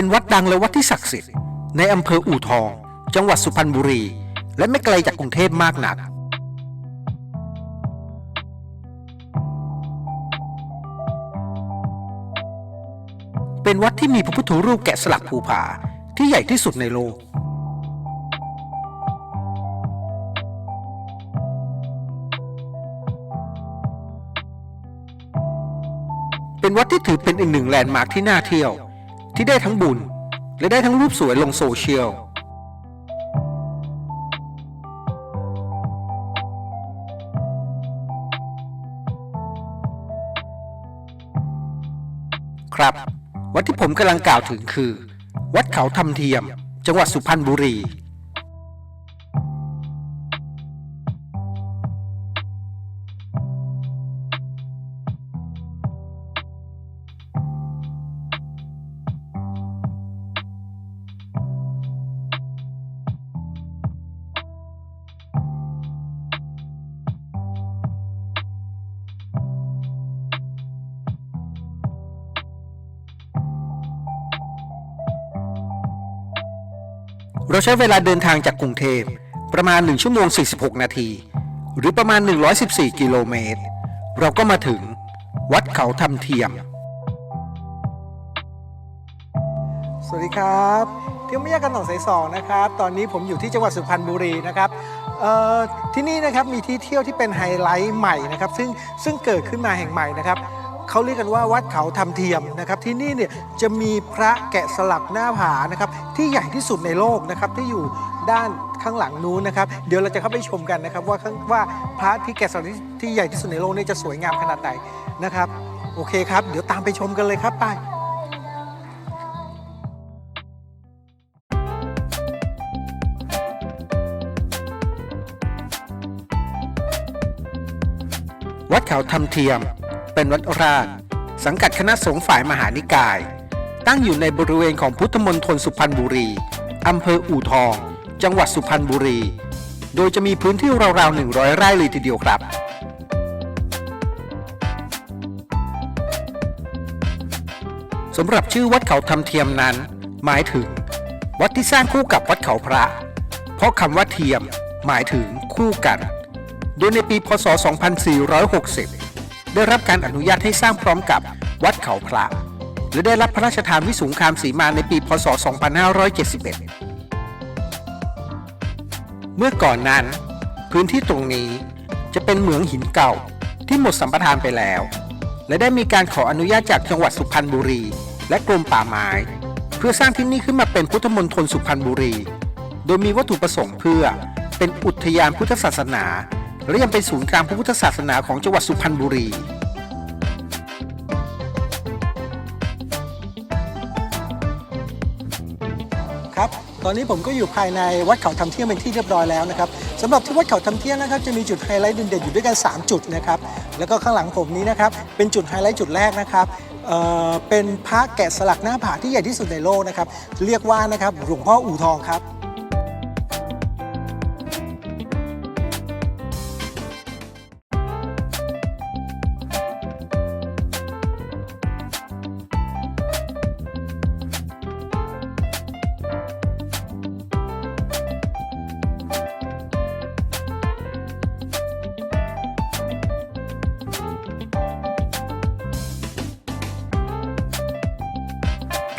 เป็นวัดดังและวัดที่ศักดิ์สิทธิ์ในอำเภออู่ทอง จังหวัดสุพรรณบุรี และไม่ไกลจากกรุงเทพมากนัก เป็นวัดที่มีพระพุทธรูปแกะสลักภูผาที่ใหญ่ที่สุดในโลกเป็นวัดที่ถือเป็นอีกหนึ่งแลนด์มาร์คที่น่าเที่ยว ที่ได้ทั้งบุญ และได้ทั้งรูปสวยลงโซเชียลครับ วัดที่ผมกำลังกล่าวถึงคือ วัดเขาทำเทียม จังหวัดสุพรรณบุรี เราใช้เวลาเดินทางจากกรุงเทพประมาณ 1 ชั่วโมง 46 นาที หรือประมาณ 114 กิโลเมตร เราก็มาถึงวัดเขาทำเทียม สวัสดีครับเที่ยวไม่ยากกันหนองสายสองนะครับ ตอนนี้ผมอยู่ที่จังหวัดสุพรรณบุรีนะครับที่นี่นะครับมีที่เที่ยวที่เป็นไฮไลท์ใหม่นะครับซึ่งซึ่งเกิดขึ้นมาแห่งใหม่นะครับ เขาเรียกกันว่าวัดเขาทำเทียมนะครับที่นี่เนี่ยจะมีพระแกะสลักหน้าผานะครับที่ใหญ่ที่สุดในโลกนะครับที่อยู่ด้านข้างหลังนู้นนะครับ เดี๋ยวเราจะเข้าไปชมกันนะครับ ว่าข้างว่าพระที่แกะสลักที่ที่ใหญ่ที่สุดในโลกนี่จะสวยงามขนาดไหนนะครับ โอเคครับ เดี๋ยวตามไปชมกันเลยครับไปวัดเขาทำเทียม เป็นวัดราช สังกัดคณะสงฆ์ฝ่ายมหานิกาย ตั้งอยู่ในบริเวณของพุทธมณฑลสุพรรณบุรีอำเภออู่ทอง จังหวัดสุพรรณบุรี โดยจะมีพื้นที่ราวๆ 100 ไร่เลยทีเดียวครับสำหรับชื่อวัดเขาทำเทียมนั้น หมายถึง วัดที่สร้างคู่กับวัดเขาพระ เพราะคำว่าเทียม หมายถึงคู่กัน โดยในปีพศ 2460 ได้รับการอนุญาตให้สร้างพร้อมกับวัดเขาพระและได้รับพระราชทานวิสุงคามสีมาในปี พศ 2571 เมื่อก่อนนั้น พื้นที่ตรงนี้จะเป็นเหมืองหินเก่าที่หมดสัมปทานไปแล้ว และได้มีการขออนุญาตจากจังหวัดสุพรรณบุรี และกรมป่าไม้ เพื่อสร้างที่นี่ขึ้นมาเป็นพุทธมณฑลสุพรรณบุรี โดยมีวัตถุประสงค์เพื่อเป็นอุทยานพุทธศาสนา และยังเป็นศูนย์กลางพระพุทธศาสนาของจังหวัดสุพรรณบุรี ครับตอนนี้ผมก็อยู่ภายในวัดเขาทำเที่ยงเป็นที่เรียบร้อยแล้วนะครับสำหรับที่วัดเขาทำเที่ยงนะครับจะมีจุดไฮไลท์เด่นๆอยู่ด้วยกัน 3 จุดนะครับแล้วก็ข้างหลังผมนี้นะครับเป็นจุดไฮไลท์จุดแรกนะครับเอ่อเป็นพระแกะสลักหน้าผาที่ใหญ่ที่สุดในโลกนะครับเรียกว่านะครับหลวงพ่ออู่ทองครับ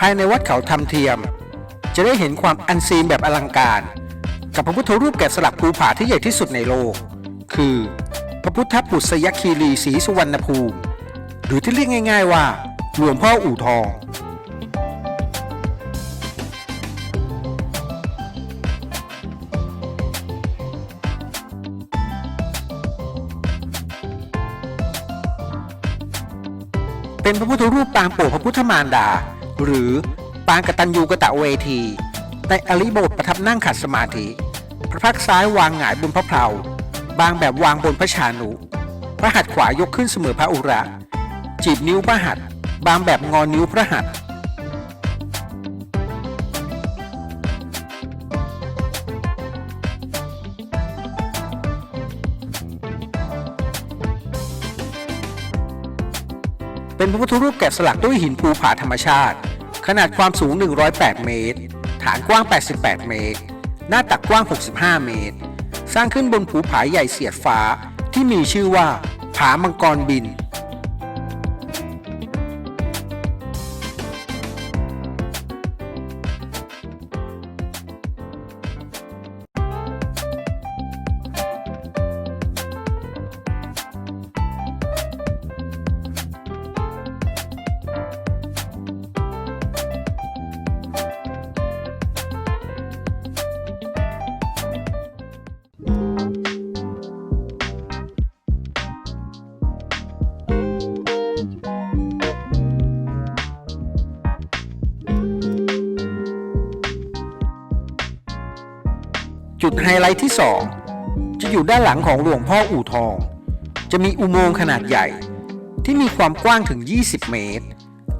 ภายในวัดเขาทำเทียม จะได้เห็นความอันซีนแบบอลังการ กับพระพุทธรูปแกะสลักภูผาที่ใหญ่ที่สุดในโลก คือ พระพุทธปุษยคีรีศรีสุวรรณภูมิ หรือที่เรียกง่าย ๆว่าหลวงพ่ออู่ทองเป็นพระพุทธรูปปางโปรดพระพุทธมารดา หรือปางกตัญญูกตะเวที ในอริบทประทับนั่งขัดสมาธิ พระพักซ้ายวางหงายบนพระเพลาบางแบบวางบนพระชานุ พระหัตถ์ขวายกขึ้นเสมอพระอุระ จีบนิ้วพระหัตถ์บางแบบงอนิ้วพระหัตถ์เป็นพระพุทธรูปแกะสลักด้วยหินภูผาธรรมชาติ ขนาดความสูง 108 เมตร ฐานกว้าง 88 เมตร หน้าตักกว้าง 65 เมตร สร้างขึ้นบนภูผาใหญ่เสียดฟ้าที่มีชื่อว่า ผามังกรบิน จุดไฮไลท์ที่ 2 จะอยู่ด้านหลังของหลวงพ่ออู่ทอง จะมีอุโมงค์ขนาดใหญ่ ที่มีความกว้างถึง 20 เมตร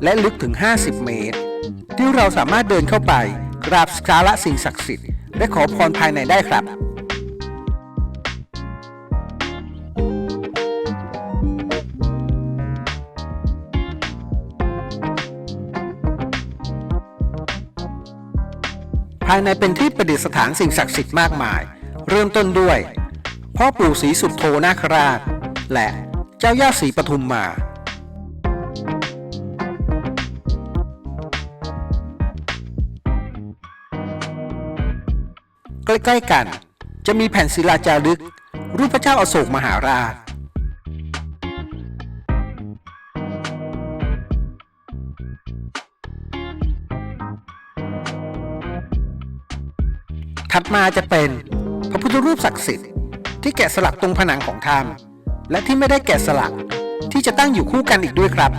และลึกถึง 50 เมตร ที่เราสามารถเดินเข้าไปกราบสักการะสิ่งศักดิ์สิทธิ์และขอพรภายในได้ครับ ภายในเป็นที่ประดิษฐานสิ่งศักดิ์สิทธิ์มากมาย เริ่มต้นด้วยพ่อปู่ศรีสุดโทนาคราช และเจ้าย่าศรีปทุมมา ใกล้ๆกันจะมีแผ่นศิลาจารึก รูปพระเจ้าอาโศกมหาราช ถัดมาจะเป็นพระพุทธรูปศักดิ์สิทธิ์ที่แกะสลักตรงผนังของถ้ำและที่ไม่ได้แกะสลักที่จะตั้งอยู่คู่กันอีกด้วยครับ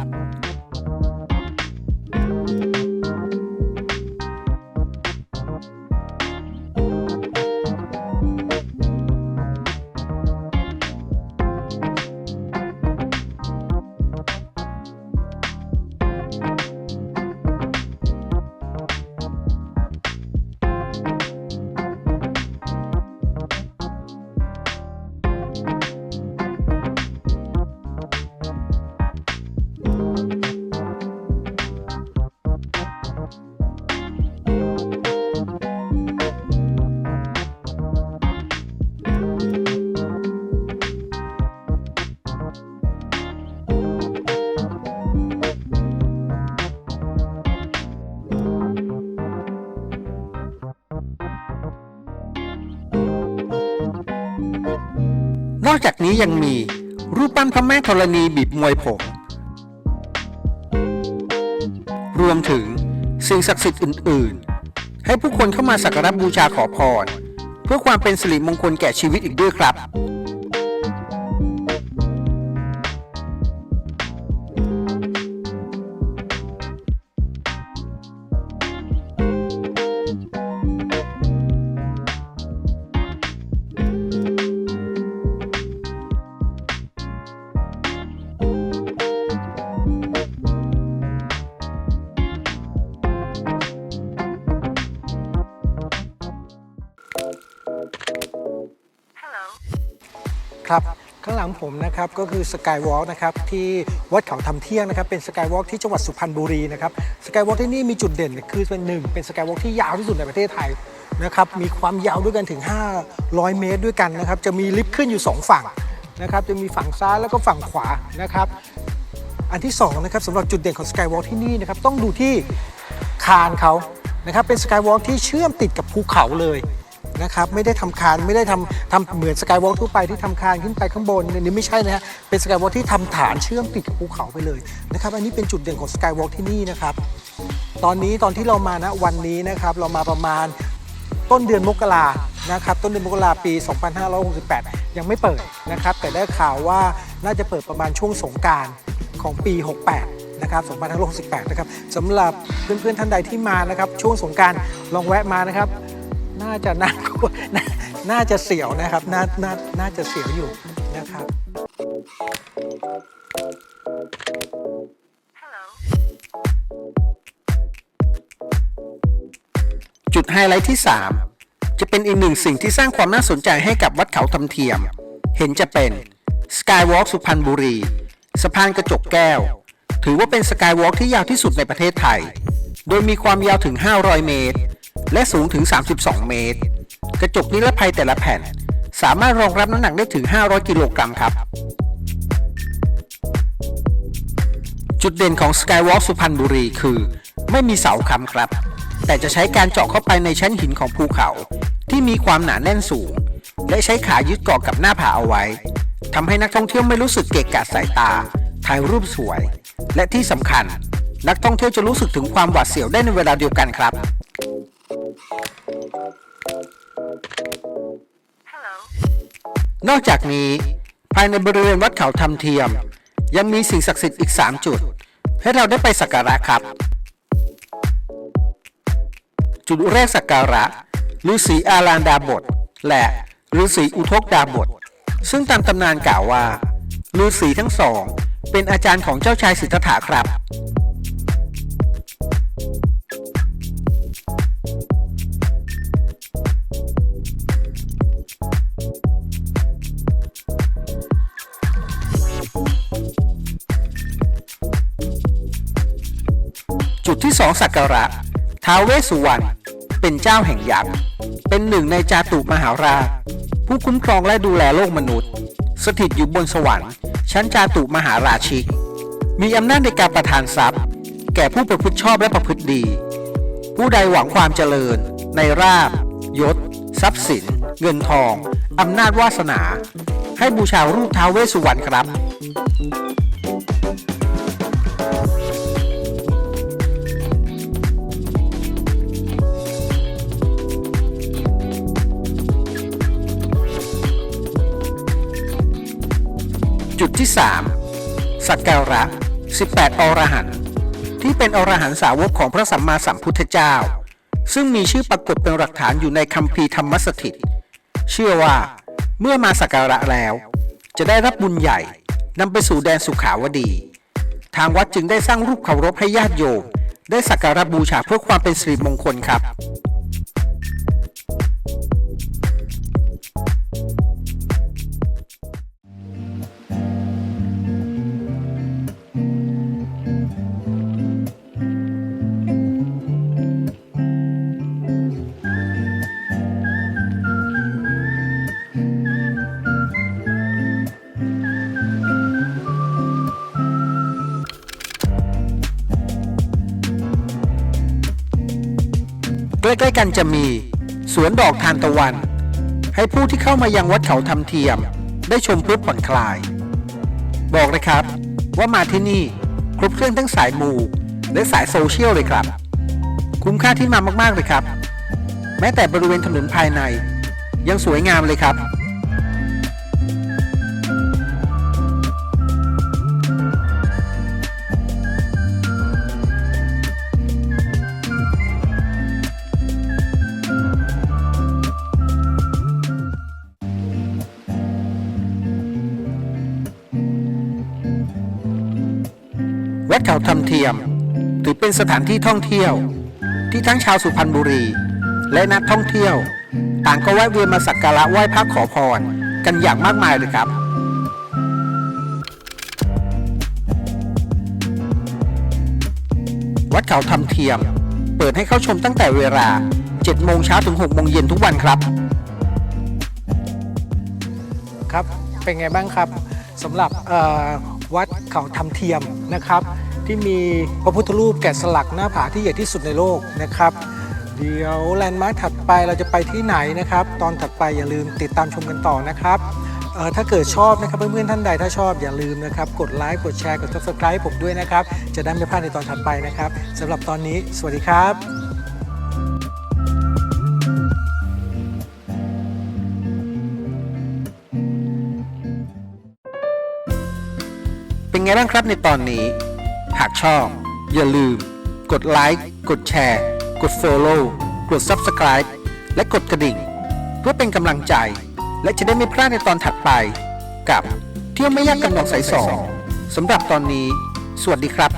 อกจากนี้ยังมีรูปปั้นพระแม่ธรณีบีบมวยผม รวมถึงสิ่งศักดิ์สิทธิ์อื่น ๆ ให้ผู้คนเข้ามาสักการะบูชาขอพร เพื่อความเป็นสิริมงคลแก่ชีวิตอีกด้วยครับครับ ผมนะครับก็คือสกายวอล์กนะครับที่วัดเขาทำเที่ยงนะครับเป็นสกายวอล์กที่จังหวัดสุพรรณบุรีนะครับสกายวอล์กที่นี่มีจุดเด่นคือเป็นหนึ่งเป็นสกายวอล์กที่ยาวที่สุดในประเทศไทยนะครับมีความยาวด้วยกันถึง 500 เมตรด้วยกันนะครับจะมีลิฟต์ขึ้นอยู่ 2 ฝั่งนะครับจะมีฝั่งซ้ายแล้วก็ฝั่งขวานะครับอันที่สองนะครับสำหรับจุดเด่นของสกายวอล์กที่นี่นะครับต้องดูที่คานเขานะครับเป็นสกายวอล์กที่เชื่อมติดกับภูเขาเลย นะครับไม่ได้ทำคานไม่ได้ทำทำเหมือนสกายวอล์กทั่วไปที่ทำคานขึ้นไปข้างบนอันนี้ไม่ใช่นะฮะเป็นสกายวอล์กที่ทำฐานเชื่อมติดกับภูเขาไปเลยนะครับอันนี้เป็นจุดเด่นของสกายวอล์กที่นี่นะครับตอนนี้ตอนที่เรามานะวันนี้นะครับเรามาประมาณต้นเดือนมกรานะครับต้นเดือนมกราปี 2568 ยังไม่เปิดนะครับแต่ได้ข่าวว่าน่าจะเปิดประมาณช่วงสงการของปี 68 นะครับ 2568 นะครับสำหรับเพื่อนๆท่านใดที่มานะครับ ช่วงสงการลองแวะมานะครับ น่าจะน่ากลัวน่าจะเสียวนะครับ น่าน่าน่าจะเสียวอยู่นะครับ จุดไฮไลท์ที่ 3 จะเป็นอีกหนึ่งสิ่งที่สร้างความน่าสนใจให้กับวัดเขาทำเทียม เห็นจะเป็น Skywalk สุพรรณบุรี สะพานกระจกแก้ว ถือว่าเป็นสกายวอล์กที่ยาวที่สุดในประเทศไทย โดยมีความยาวถึง 500 เมตร และสูงถึง 32 เมตร กระจกนิรภัยแต่ละแผ่น สามารถรองรับน้ำหนักได้ถึง 500 กิโลกรัมครับ จุดเด่นของ Skywalk สุพรรณบุรีคือ ไม่มีเสาค้ำครับ แต่จะใช้การเจาะเข้าไปในชั้นหินของภูเขา ที่มีความหนาแน่นสูง และใช้ขายึดเกาะกับหน้าผาเอาไว้ทำให้นักท่องเที่ยวไม่รู้สึกเกะกะสายตาถ่ายรูปสวย และที่สำคัญ นักท่องเที่ยวจะรู้สึกถึงความหวาดเสียวได้ในเวลาเดียวกันครับ นอกจากนี้ ภายในบริเวณวัดเขาทำเทียม ยังมีสิ่งศักดิ์สิทธิ์อีก 3 จุด ให้เราได้ไปสักการะครับ จุดแรกสักการะฤาษีอาลานดาบท และฤาษีอุทกดาบท ซึ่งตามตำนานกล่าวว่าฤาษีทั้งสอง เป็นอาจารย์ของเจ้าชายสิทธัตถะครับ ที่สองสักการะท้าวเวสสุวรรณเป็นเจ้าแห่งยักษ์เป็นหนึ่งในจาตุมหาราชผู้คุ้มครองและดูแลโลกมนุษย์ สถิตอยู่บนสวรรค์ชั้นจาตุมหาราชิก มีอำนาจในการประทานทรัพย์ แก่ผู้ประพฤติชอบและประพฤติดี ผู้ใดหวังความเจริญ ในราบยศ ทรัพย์สิน เงินทองอำนาจวาสนา ให้บูชารูปท้าวเวสสุวรรณครับ ดที่ 3 สักการะ 18 อรหันต์ที่เป็นอรหันต์สาวกของพระสัมมาสัมพุทธเจ้า ซึ่งมีชื่อปรากฏเป็นหลักฐานอยู่ในคัมภีร์ธรรมสถิต เชื่อว่าเมื่อมาสักการะแล้ว จะได้รับบุญใหญ่นำไปสู่แดนสุขาวดี ทางวัดจึงได้สร้างรูปเคารพให้ญาติโยมได้สักการะบูชาเพื่อความเป็นสิริมงคลครับ ล้ๆกันจะมี สวนดอกทานตะวัน ให้ผู้ที่เข้ามายังวัดเขาทำเทียม ได้ชมเพื่อผ่อนคลาย บอกเลยครับ ว่ามาที่นี่ครบเครื่องทั้งสายมูและสายโซเชียลเลยครับ คุ้มค่าที่มามากๆเลยครับ แม้แต่บริเวณถนนภายใน ยังสวยงามเลยครับ วัดเขาทำเทียม ถือเป็นสถานที่ท่องเที่ยว ที่ทั้งชาวสุพรรณบุรี และนักท่องเที่ยว ต่างก็แวะเวียนมาสักการะไหว้พระขอพร กันอย่างมากมายเลยครับวัดเขาทำเทียม เปิดให้เข้าชมตั้งแต่เวลา 7 โมงเช้าถึง 6 โมงเย็นทุกวันครับ ครับ เป็นไงบ้างครับสำหรับเอ่อ วัดเขาทำเทียมนะครับ ที่มีพระพุทธรูปแกะสลักหน้าผาที่ใหญ่ที่สุดในโลกนะครับ เดี๋ยวแลนด์มาร์คถัดไปเราจะไปที่ไหนนะครับ ตอนถัดไปอย่าลืมติดตามชมกันต่อนะครับถ้าเกิดชอบนะครับเพื่อนๆท่านใดถ้าชอบอย่าลืมนะครับ กดไลค์กดแชร์กด subscribe ผมด้วยนะครับ จะได้ไม่พลาดในตอนถัดไปนะครับสำหรับตอนนี้ สวัสดีครับ เป็นไงบ้างครับในตอนนี้ หากชอบ อย่าลืม กดไลค์กดแชร์ กด Follow กด Subscribe และกดกระดิ่ง เพื่อเป็นกำลังใจ และจะได้ไม่พลาดในตอนถัดไป กับเที่ยวไม่ยากกับหนองสายสองสำหรับตอนนี้ สวัสดีครับ